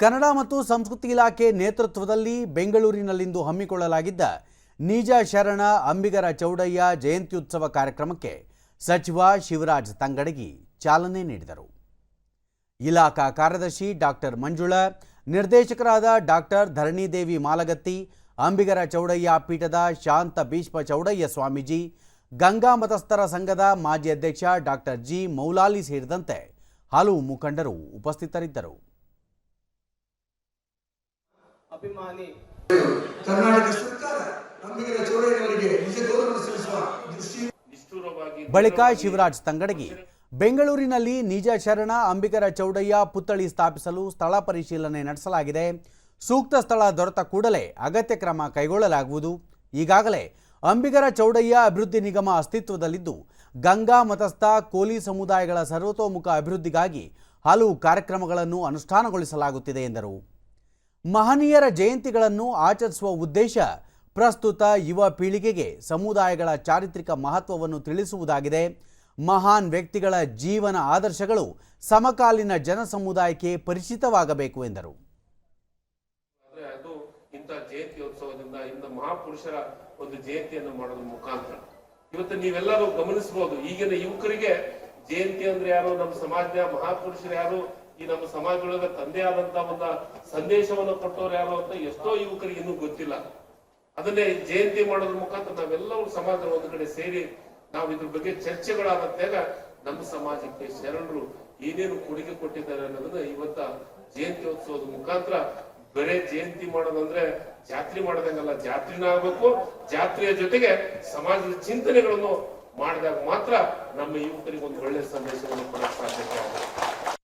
ಕನ್ನಡ ಮತ್ತು ಸಂಸ್ಕೃತಿ ಇಲಾಖೆ ನೇತೃತ್ವದಲ್ಲಿ ಬೆಂಗಳೂರಿನಲ್ಲಿಂದು ಹಮ್ಮಿಕೊಳ್ಳಲಾಗಿದ್ದ ನಿಜ ಶರಣ ಅಂಬಿಗರ ಚೌಡಯ್ಯ ಜಯಂತ್ಯುತ್ಸವ ಕಾರ್ಯಕ್ರಮಕ್ಕೆ ಸಚಿವ ಶಿವರಾಜ್ ತಂಗಡಗಿ ಚಾಲನೆ ನೀಡಿದರು. ಇಲಾಖಾ ಕಾರ್ಯದರ್ಶಿ ಡಾಕ್ಟರ್ ಮಂಜುಳಾ, ನಿರ್ದೇಶಕರಾದ ಡಾಕ್ಟರ್ ಧರಣಿದೇವಿ ಮಾಲಗತ್ತಿ, ಅಂಬಿಗರ ಚೌಡಯ್ಯ ಪೀಠದ ಶಾಂತ ಭೀಷ್ಮ ಚೌಡಯ್ಯ ಸ್ವಾಮೀಜಿ, ಗಂಗಾ ಮತಸ್ಥರ ಸಂಘದ ಮಾಜಿ ಅಧ್ಯಕ್ಷ ಡಾಕ್ಟರ್ ಜಿ ಮೌಲಾಲಿ ಸೇರಿದಂತೆ ಹಲವು ಮುಖಂಡರು ಉಪಸ್ಥಿತರಿದ್ದರು. ಅಭಿಮಾನಿ. ಕರ್ನಾಟಕ ಸರ್ಕಾರ ನಂಬಿಕೆ ಚೌಡಯ್ಯನವರಿಗೆ ನಿಜ ಗೌರವ ಸಲ್ಲಿಸುವ ಬಳಿಕ ಶಿವರಾಜ್ ತಂಗಡಗಿ ಬೆಂಗಳೂರಿನಲ್ಲಿ ನಿಜ ಶರಣ ಅಂಬಿಕರ ಚೌಡಯ್ಯ ಪುತ್ಥಳಿ ಸ್ಥಾಪಿಸಲು ಸ್ಥಳ ಪರಿಶೀಲನೆ ನಡೆಸಲಾಗಿದೆ. ಸೂಕ್ತ ಸ್ಥಳ ದೊರೆತ ಕೂಡಲೇ ಅಗತ್ಯ ಕ್ರಮ ಕೈಗೊಳ್ಳಲಾಗುವುದು. ಈಗಾಗಲೇ ಅಂಬಿಗರ ಚೌಡಯ್ಯ ಅಭಿವೃದ್ಧಿ ನಿಗಮ ಅಸ್ತಿತ್ವದಲ್ಲಿದ್ದು ಗಂಗಾ ಮತಸ್ಥ ಕೋಲಿ ಸಮುದಾಯಗಳ ಸರ್ವತೋಮುಖ ಅಭಿವೃದ್ಧಿಗಾಗಿ ಹಲವು ಕಾರ್ಯಕ್ರಮಗಳನ್ನು ಅನುಷ್ಠಾನಗೊಳಿಸಲಾಗುತ್ತಿದೆ ಎಂದರು. ಮಹನೀಯರ ಜಯಂತಿಗಳನ್ನು ಆಚರಿಸುವ ಉದ್ದೇಶ ಪ್ರಸ್ತುತ ಯುವ ಪೀಳಿಗೆಗೆ ಸಮುದಾಯಗಳ ಚಾರಿತ್ರಿಕ ಮಹತ್ವವನ್ನು ತಿಳಿಸುವುದಾಗಿದೆ. ಮಹಾನ್ ವ್ಯಕ್ತಿಗಳ ಜೀವನ ಆದರ್ಶಗಳು ಸಮಕಾಲೀನ ಜನ ಸಮುದಾಯಕ್ಕೆ ಪರಿಚಿತವಾಗಬೇಕು ಎಂದರು. ಜಯಂತ್ಯೋತ್ಸವದಿಂದ ಇಂಥ ಮಹಾಪುರುಷರ ಒಂದು ಜಯಂತಿಯನ್ನು ಮಾಡೋದ್ರ ಮುಖಾಂತರ. ಇವತ್ತು ನೀವೆಲ್ಲರೂ ಗಮನಿಸಬಹುದು ಈಗಿನ ಯುವಕರಿಗೆ ಜಯಂತಿ ಅಂದ್ರೆ ಯಾರು? ನಮ್ಮ ಸಮಾಜದ ಮಹಾಪುರುಷರು ಯಾರು? ಈ ನಮ್ಮ ಸಮಾಜದೊಳಗ ತಂದೆ ಆದಂತ ಒಂದು ಸಂದೇಶವನ್ನು ಕೊಟ್ಟವ್ರು ಯಾರು ಅಂತ ಎಷ್ಟೋ ಯುವಕರಿಗೆ ಇನ್ನೂ ಗೊತ್ತಿಲ್ಲ. ಅದನ್ನೇ ಜಯಂತಿ ಮಾಡೋದ್ರ ಮುಖಾಂತರ ನಾವೆಲ್ಲರೂ ಸಮಾಜದ ಒಂದು ಕಡೆ ಸೇರಿ ನಾವು ಇದ್ರ ಬಗ್ಗೆ ಚರ್ಚೆಗಳಾದಂತಾಗ ನಮ್ಮ ಸಮಾಜಕ್ಕೆ ಶರಣರು ಏನೇನು ಕೊಡುಗೆ ಕೊಟ್ಟಿದ್ದಾರೆ ಅನ್ನೋದನ್ನ ಇವತ್ತ ಜಯಂತಿ ಉತ್ಸವದ ಮುಖಾಂತರ ಬರೇ ಜಯಂತಿ ಮಾಡೋದಂದ್ರೆ ಜಾತ್ರೆ ಮಾಡದಂಗಲ್ಲ ಜಾತ್ರೆನ ಆಗ್ಬೇಕು. ಜಾತ್ರೆಯ ಜೊತೆಗೆ ಸಮಾಜದ ಚಿಂತನೆಗಳನ್ನು ಮಾಡಿದಾಗ ಮಾತ್ರ ನಮ್ಮ ಯುವಕರಿಗೆ ಒಂದು ಒಳ್ಳೆ ಸಂದೇಶವನ್ನು ಕೊಡಕ್ಕೆ ಸಾಧ್ಯತೆ